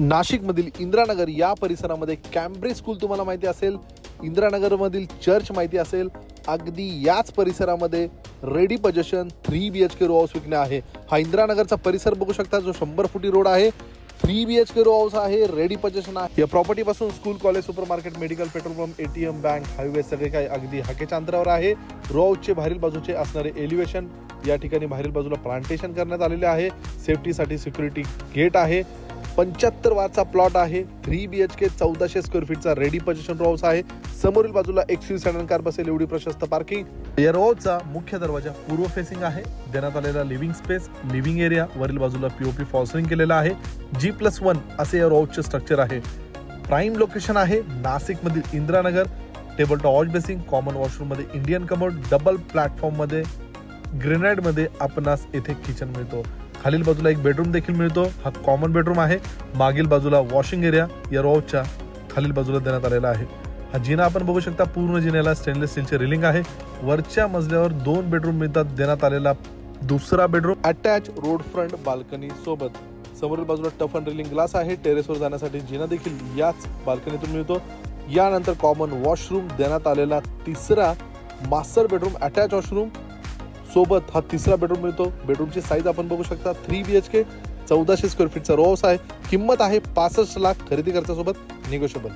नाशिकमधील इंदिरानगर या परिसरामध्ये कॅम्ब्रिज स्कूल तुम्हाला माहिती असेल इंदिरानगरमधील चर्च माहिती असेल अगदी याच परिसरामध्ये ready possession three B H K row house विकणे आहे. हा इंदिरानगरचा परिसर बघू शकता जो शंभर फुटी रोड आहे. Three B H K row house आहे रेडी पजेशन आहे. या प्रॉपर्टीपासून school college super market medical petrol pump ATM bank highway सगळे काही अगदी हाकेच्या अंतरावर आहे. रो हाऊसचे बाहेरील बाजूचे असणारे एलिव्हेशन या ठिकाणी बाहेरील बाजूला प्लांटेशन करण्यात आलेले आहे. सेफ्टीसाठी सिक्युरिटी गेट आहे. पंच्याहत्तर वारचा प्लॉट आहे. थ्री बी एच के चौदाशे स्क्वेअर फीटचा रेडी पजेशन रो हाऊस आहे. समोरील बाजूला एक्सयू सॅडन कार बसेल एवढी प्रशस्त पार्किंग या रो मुख्य दरवाजा पूर्व फेसिंग आहे. देण्यात आलेला लिव्हिंग स्पेस लिव्हिंग एरिया वरील बाजूला पीओपी फॉल्सरिंग केलेला आहे. जी प्लस वन असे या रो स्ट्रक्चर आहे. प्राईम लोकेशन आहे नाशिकमधील इंदिरानगर. टेबल टॉ वॉश बेसिंग कॉमन वॉशरूममध्ये इंडियन कमोड डबल प्लॅटफॉर्ममध्ये ग्रेनाईडमध्ये आपणास येथे किचन मिळतो. खालील बाजूला एक बेडरूम देखील मिळतो. हा कॉमन बेडरूम आहे. मागील बाजूला वॉशिंग एरिया या रोच्या खालील बाजूला देण्यात आलेला आहे. हा जिना आपण बघू शकता पूर्ण जिन्याला स्टेनलेस स्टीलचे रिलिंग आहे. वरच्या मजल्यावर दोन बेडरूम मिळतात देण्यात आलेला दुसरा bedroom attach road front balcony सोबत समोरील बाजूला टफ अँड रिलिंग ग्लास आहे. टेरेसवर जाण्यासाठी जिना देखील याच बाल्कनीतून मिळतो. यानंतर कॉमन वॉशरूम देण्यात आलेला तिसरा मास्टर बेडरूम अटॅच वॉशरूम सोबत हा तिसरा बेडरूम मिळतो. बेडरूमची साईज आपण बघू शकता. थ्री बी एच के चौदाशे स्क्वेअर फीटचा रो आहे. किंमत आहे पासष्ट लाख खरेदी खर्चासोबत निगोशिएबल